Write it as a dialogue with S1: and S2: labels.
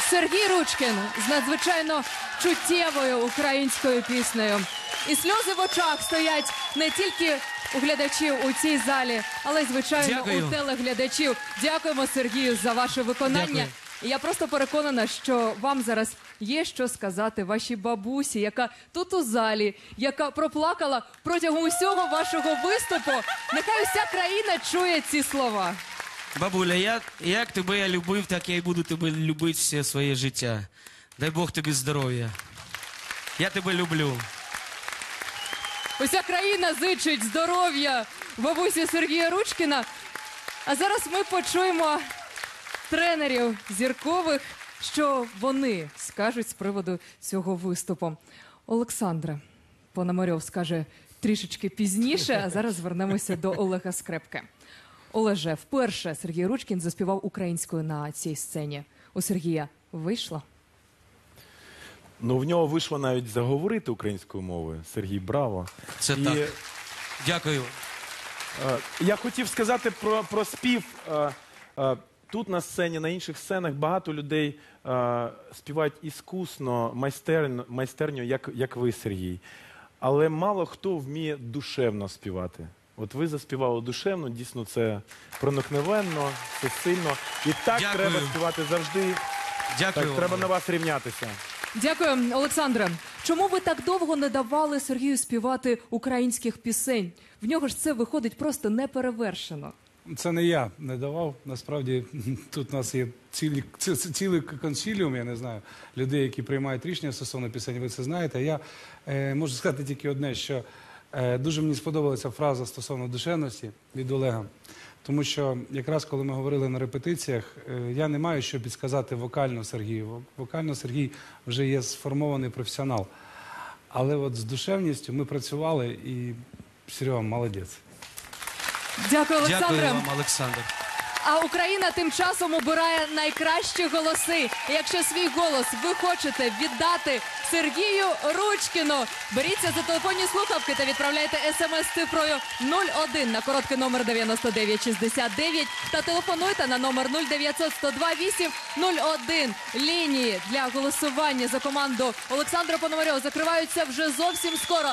S1: Сергій Ручкін з надзвичайно чуттєвою українською піснею. І сльози в очах стоять не тільки у глядачів у цій залі, але й звичайно
S2: Дякую.
S1: у телеглядачів. Дякуємо Сергію за ваше виконання.
S2: Дякую.
S1: І я просто переконана, що вам зараз є що сказати вашій бабусі, яка тут у залі, яка проплакала протягом усього вашого виступу. Нехай уся країна чує ці слова.
S2: Бабуля, як, як тебе я любив, так я і буду тебе любити все своє життя. Дай Бог тобі здоров'я. Я тебе люблю.
S1: Уся країна зичить здоров'я бабусі Сергія Ручкіна. А зараз ми почуємо тренерів зіркових, що вони скажуть з приводу цього виступу. Олександра Пономарьов скаже трішечки пізніше, а зараз звернемося до Олега Скрепки. Олеже, вперше Сергій Ручкін заспівав українською на цій сцені. У Сергія вийшло?
S3: Ну, в нього вийшло навіть заговорити українською мовою. Сергій, браво.
S2: Це
S3: І,
S2: так. Дякую.
S3: е, я хотів сказати про, про спів. Е, е, тут на сцені, на інших сценах багато людей е, співають іскусно, майстерно, майстерньо, як, як ви, Сергій. Але мало хто вміє душевно співати. От ви заспівали душевно, дійсно це проникновенно, це сильно. І так
S2: Дякую.
S3: треба співати завжди.
S2: Дякую.
S3: Так, треба на вас рівнятися.
S1: Дякую, Олександре. Чому ви так довго не давали Сергію співати українських пісень? В нього ж це виходить просто неперевершено.
S4: Це не я не давав. Насправді тут у нас є цілі, ці- ці- цілий консиліум, я не знаю, людей, які приймають рішення стосовно пісень, ви це знаєте. Я е, можу сказати тільки одне, що дуже мені сподобалася фраза стосовно душевності від Олега. Тому що якраз коли ми говорили на репетиціях, е, я не маю що підсказати вокально Сергію. Вокально Сергій вже є сформований професіонал. Але от з душевністю ми працювали і Серега молодець.
S1: Дякую, Олександре.
S2: Дякую вам, Олександр.
S1: А Україна тим часом обирає найкращі голоси. Якщо свій голос ви хочете віддати Сергію Ручкіну, беріться за телефонні слухавки та відправляйте смс з цифрою 01 на короткий номер 9969 та телефонуйте на номер 0900 102 801. Лінії для голосування за команду Олександра Пономарьова закриваються вже зовсім скоро.